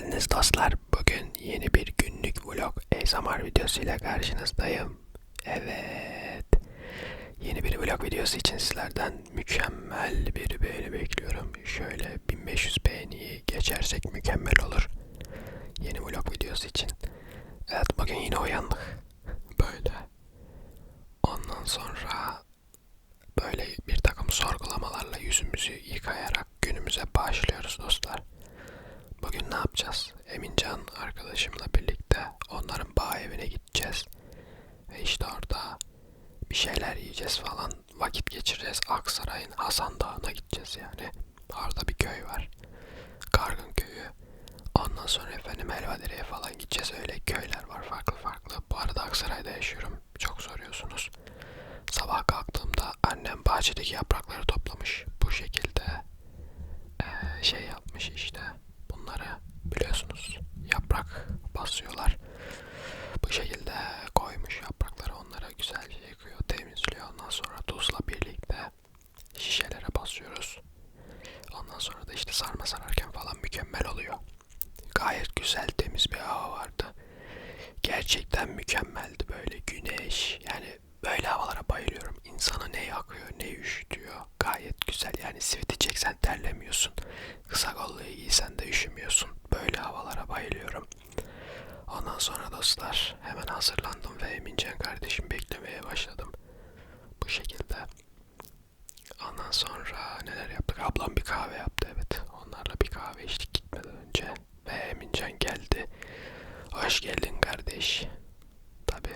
geldiniz dostlar. Bugün yeni bir günlük vlog ASMR videosuyla karşınızdayım. Evet. Yeni bir vlog videosu için sizlerden mükemmel bir beğeni bekliyorum. Şöyle 1500 beğeniyi geçersek mükemmel olur. Yeni vlog videosu için. Evet bugün yine uyandık. Böyle. Ondan sonra böyle bir takım sorgulamalarla yüzümüzü yıkayarak günümüze başlıyoruz dostlar. Bugün ne yapacağız? Emincan arkadaşımla birlikte onların bağ evine gideceğiz. Ve işte orada bir şeyler yiyeceğiz falan. Vakit geçireceğiz. Aksaray'ın Hasan Dağı'na gideceğiz yani. Orada bir köy var. Kargın köyü. Ondan sonra efendim Helvadire'ye falan gideceğiz. Öyle köyler var farklı farklı. Bu arada Aksaray'da yaşıyorum. Çok soruyorsunuz. Sabah kalktığımda annem bahçedeki yaprakları toplamış. Bu şekilde eee, şey yapmış işte. Bunları biliyorsunuz yaprak basıyorlar. Bu şekilde koymuş yaprakları onlara güzelce yıkıyor, temizliyor. Ondan sonra tuzla birlikte şişelere basıyoruz. Ondan sonra da işte sarma sararken falan mükemmel oluyor. Gayet güzel temiz bir hava vardı. Gerçekten mükemmeldi böyle güneş. Yani böyle havalara bayılıyorum. İnsanı ne yakıyor ne üşütüyor. Gayet güzel yani siviti çeksen terlemiyorsun. Kısa kolluyu giysen de üşümüyorsun. Böyle havalara bayılıyorum. Ondan sonra dostlar hemen hazırlandım ve Emincan kardeşim beklemeye başladım. Bu şekilde. Ondan sonra neler yaptık? Ablam bir kahve yaptı evet. Onlarla bir kahve içtik gitmeden önce. Ve Emincan geldi. Hoş geldin kardeş. Tabi.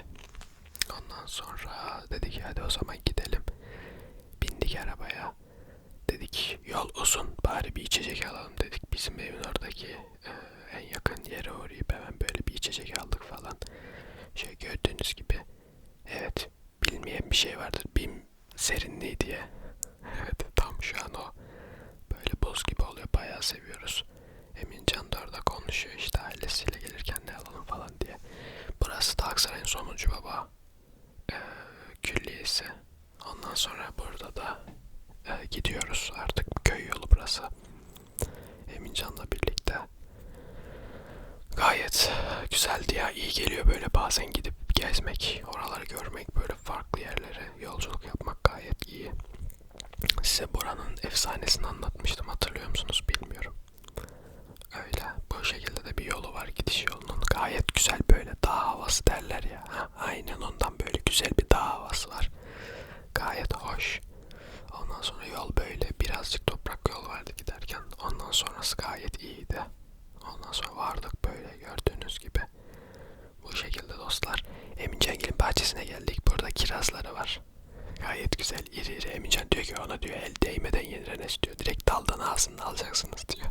Ondan sonra dedik hadi o zaman gidelim. Bindik arabaya. Dedik yol uzun bari bir içecek alalım dedik. Bizim evin oradaki e, en yakın yere uğrayıp hemen böyle bir içecek aldık falan. Şöyle gördüğünüz gibi. Evet bilmeyen bir şey vardır. Bim serinliği diye. Evet tam şu an o. Böyle buz gibi oluyor. Bayağı seviyoruz. Emincan da orada konuşuyor işte ailesiyle gelirken ne alalım falan diye. Burası sonuncu baba e, külliyesi. Ondan sonra burada da e, gidiyoruz artık köy yolu burası. Emincan'la birlikte. Gayet güzeldi ya iyi geliyor böyle bazen gidip gezmek, oraları görmek, böyle farklı yerlere yolculuk yapmak gayet iyi. Size buranın efsanesini anlatmıştım hatırlıyor musunuz bilmiyorum. Öyle bu şekilde de bir yolu var gidiş yolunun. Gayet güzel böyle dağ havası derler ya. Ha, aynen ondan böyle güzel bir dağ havası var. Gayet hoş. Ondan sonra yol böyle birazcık toprak yol vardı giderken. Ondan sonrası gayet iyiydi. Ondan sonra vardık böyle gördüğünüz gibi. Bu şekilde dostlar. Eminceнгil'in bahçesine geldik. Burada kirazları var. Gayet güzel iri iri. Emincan diyor ki ona diyor el değmeden yenir diyor. Direkt daldan ağzını alacaksınız diyor.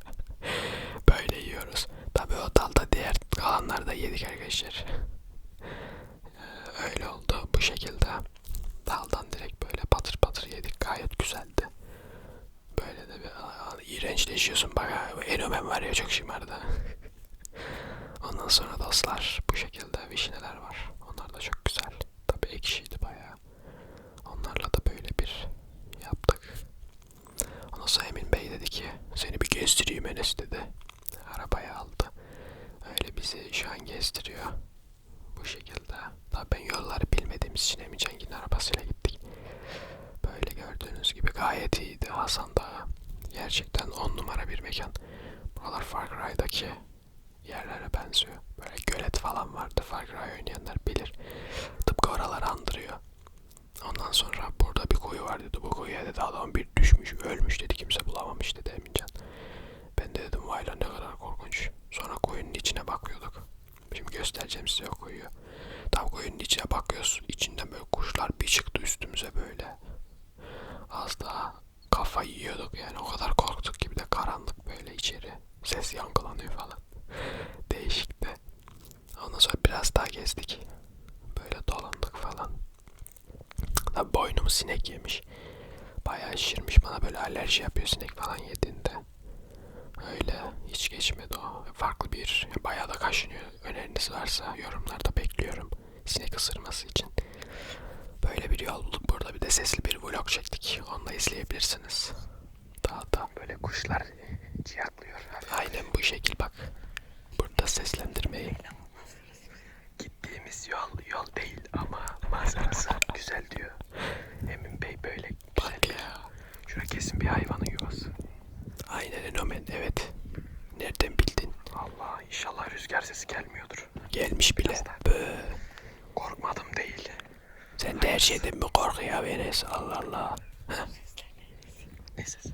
Böyle yiyoruz. Tabii o dalda diğer kalanları da yedik arkadaşlar. Ee, Öyle oldu bu şekilde. Daldan direkt böyle patır patır yedik. Gayet güzeldi. Böyle de bir aa, iğrençleşiyorsun bak ha. Enomen var ya çok şımardı. Ondan sonra dostlar bu şekilde vişneler var. Onlar da çok güzel. Tabii ekşiydi bayağı. Onlarla da böyle bir yaptık. Ondan sonra Emin Bey dedi ki seni bir gezdireyim Enes dedi. Arabaya aldı. Öyle bizi şu an gezdiriyor. Bu şekilde. Tabii ben yolları bilmediğimiz için Emin Cengin arabasıyla gittik. Böyle gördüğünüz gibi gayet iyiydi Hasan Dağı. Gerçekten on numara bir mekan. Buralar Far Cry'daki yerlere benziyor. Böyle gölet falan vardı. Far Cry oynayanlar bilir. Tıpkı oraları andırıyor. Ondan sonra burada bir kuyu var dedi. Bu kuyuya dedi adam bir düşmüş, ölmüş dedi. Kimse bulamamış dedi Emincan. Ben de dedim vay lan ne kadar korkunç. Sonra kuyunun içine bakıyorduk. Şimdi göstereceğim size o kuyuyu. Tam kuyunun içine bakıyoruz. İçinden böyle kuşlar bir çıktı üstümüze böyle. Az daha kafa yiyorduk yani. O kadar korktuk gibi de karanlık böyle içeri. Ses yankılanıyor falan. Değişikti. Ondan sonra biraz daha gezdik. Böyle dolandık falan. Tabi boynumu sinek yemiş. Bayağı şişirmiş bana böyle alerji yapıyor sinek falan yediğinde. Öyle hiç geçmedi o. Farklı bir bayağı da kaşınıyor. Öneriniz varsa yorumlarda bekliyorum. Sinek ısırması için. Böyle bir yol bulduk burada bir de sesli bir vlog çektik. Onu da izleyebilirsiniz. Daha da böyle kuşlar ciyaklıyor. Aynen bu şekil bak. Bey. Gittiğimiz yol yol değil ama manzarası güzel diyor. Emin Bey böyle güzel diyor. Şurada kesin bir hayvanın yuvası. Aynen Enomen evet. Nereden bildin? Allah inşallah rüzgar sesi gelmiyordur. Gelmiş bile. Bö. Korkmadım değil. Sen de her şeyden mi korkuyor Enes? Allah Allah. Ne ses?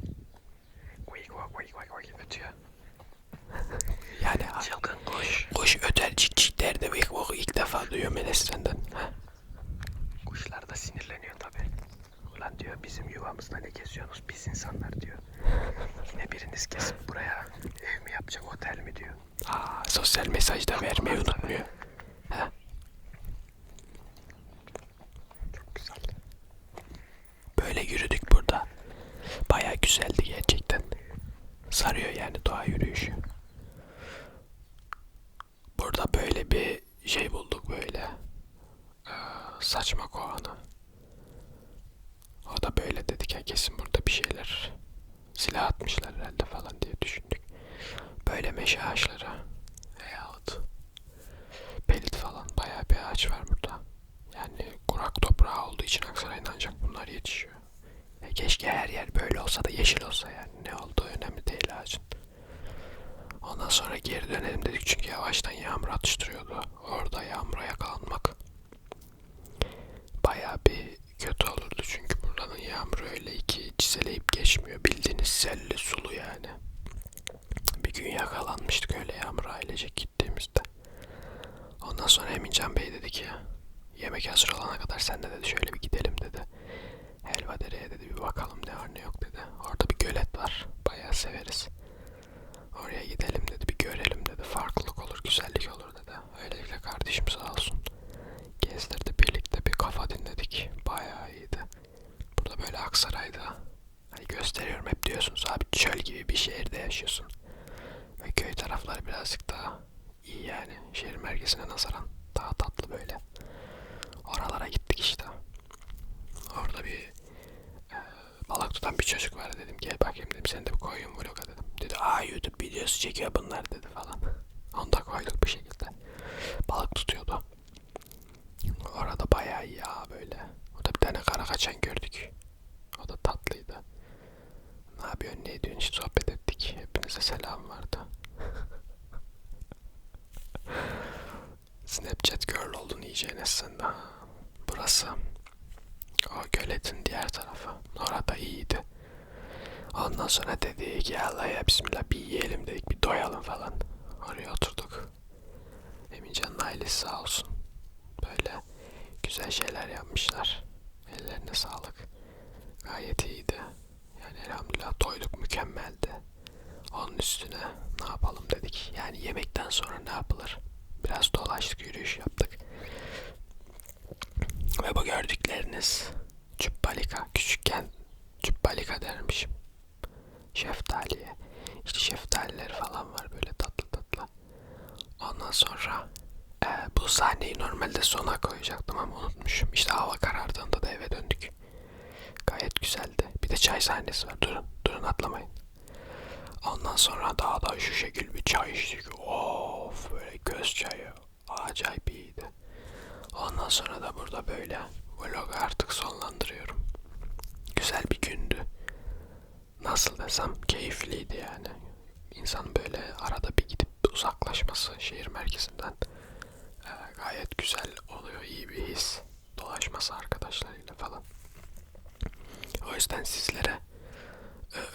Kuy kuy kuy kuy kuy ötüyor. Yani çılgın kuş. Kuş öter cik cik der de ilk, ilk defa senden. Ha? Kuşlar da sinirleniyor tabi. Ulan diyor bizim yuvamızda ne geziyorsunuz biz insanlar diyor. Yine biriniz kesip buraya ev mi yapacak otel mi diyor. Aa, sosyal mesaj da vermeyi unutmuyor. Ha? Çok güzel. Böyle yürüdük burada. Baya güzeldi gerçekten. Sarıyor yani doğa yürüyüşü. Burada böyle bir şey bulduk böyle. Ee, saçma kovanı. O da böyle dedik ya kesin burada bir şeyler silah atmışlar herhalde falan diye düşündük. Böyle meşe veyahut pelit falan bayağı bir ağaç var burada. Yani kurak toprağı olduğu için Aksaray'ın ancak bunlar yetişiyor. E keşke her yer böyle olsa da yeşil olsa yani ne olduğu önemli değil ağacın. Ondan sonra geri dönelim dedik çünkü yavaştan yağmur atıştırıyordu. Orada yağmura yakalanmak bayağı bir kötü olurdu çünkü buranın yağmuru öyle iki çiseleyip geçmiyor. Bildiğiniz selli sulu yani. Bir gün yakalanmıştık öyle yağmur ailecek gittiğimizde. Ondan sonra Emincan Bey dedi ki yemek hazır olana kadar sen de dedi şöyle bir gidelim dedi. Helva dereye dedi bir bakalım ne var ne yok dedi. Orada bir gölet var. Bayağı severiz. Oraya gidelim dedi bir görelim dedi. Farklılık olur, güzellik olur dedi. Öylelikle kardeşim sağ olsun. Gezdirdi birlikte bir kafa dinledik. Bayağı iyiydi. Burada böyle Aksaray'da hani gösteriyorum hep diyorsunuz abi çöl gibi bir şehirde yaşıyorsun. Ve köy tarafları birazcık daha iyi yani. Şehir merkezine nazaran daha tatlı böyle. Oralara gittik işte. Orada bir e, balık tutan bir çocuk var dedim gel bakayım dedim sen de koyun vloga dedim. Dedi aa YouTube videosu çekiyor bunlar dedi falan. Onu da koyduk bir şekilde. Balık tutuyordu. Orada bayağı iyi ya böyle. O da bir tane kara kaçan gördük. O da tatlıydı. Ne yapıyorsun ne ediyorsun işte sohbet Hepinize selam vardı. Snapchat girl oldun iyice de. Burası. O göletin diğer tarafı. Orada iyiydi. Ondan sonra dedik ya Allah ya bismillah bir yiyelim dedik bir doyalım falan. Oraya oturduk. Emincan'ın ailesi sağ olsun. Böyle güzel şeyler yapmışlar. Ellerine sağlık. Gayet iyiydi. Yani elhamdülillah doyduk mükemmeldi. Üstüne ne yapalım dedik. Yani yemekten sonra ne yapılır? Biraz dolaştık, yürüyüş yaptık. Ve bu gördükleriniz Cübbelika. Küçükken Cübbelika dermişim. Şeftaliye. İşte şeftalileri falan var böyle tatlı tatlı. Ondan sonra e, bu sahneyi normalde sona koyacaktım ama unutmuşum. İşte hava karardığında da eve döndük. Gayet güzeldi. Bir de çay sahnesi var. Durun, durun atlamayın. Ondan sonra daha da şu şekil bir çay içtik. Of böyle göz çayı. Acayip iyiydi. Ondan sonra da burada böyle vlogu artık sonlandırıyorum. Güzel bir gündü. Nasıl desem keyifliydi yani. İnsan böyle arada bir gidip uzaklaşması şehir merkezinden e, gayet güzel oluyor. iyi bir his. Dolaşması arkadaşlarıyla falan. O yüzden sizlere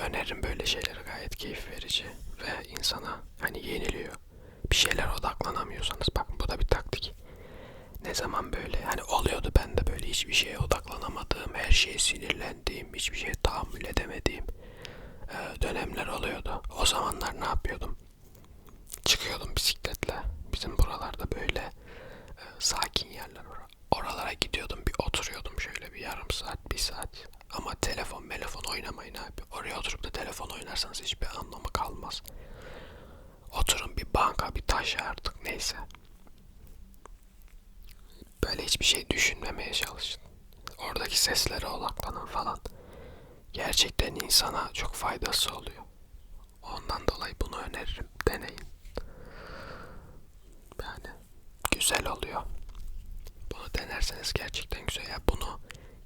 öneririm böyle şeyleri gayet keyif verici ve insana hani yeniliyor. Bir şeyler odaklanamıyorsanız bakın bu da bir taktik. Ne zaman böyle hani oluyordu ben de böyle hiçbir şeye odaklanamadığım, her şeye sinirlendiğim, hiçbir şeye tahammül edemediğim e, dönemler oluyordu. O zamanlar ne yapıyordum? Çıkıyordum bisikletle. Bizim buralarda böyle e, sakin yerler var. Oralara gidiyordum bir oturuyordum şöyle bir yarım saat, bir saat. Ama telefon, telefon oynamayın abi. Oraya oturup da telefon oynarsanız hiçbir anlamı kalmaz. Oturun bir banka, bir taş artık neyse. Böyle hiçbir şey düşünmemeye çalışın. Oradaki seslere odaklanın falan. Gerçekten insana çok faydası oluyor. Ondan dolayı bunu öneririm. Deneyin. Yani güzel oluyor. Bunu denerseniz gerçekten güzel. Ya bunu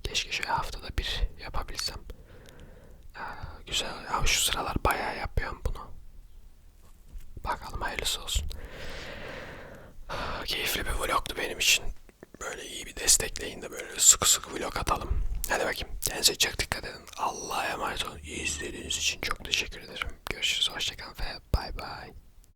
keşke şöyle haftada bir yapabilsem. Aa, güzel. Ya şu sıralar bayağı yapıyorum bunu. Bakalım hayırlısı olsun. Keyifli bir vlogtu benim için. Böyle iyi bir destekleyin de böyle sıkı sıkı vlog atalım. Hadi bakayım. Kendinize çok dikkat edin. Allah'a emanet olun. İzlediğiniz için çok teşekkür ederim. Görüşürüz. Hoşçakalın ve bay bay.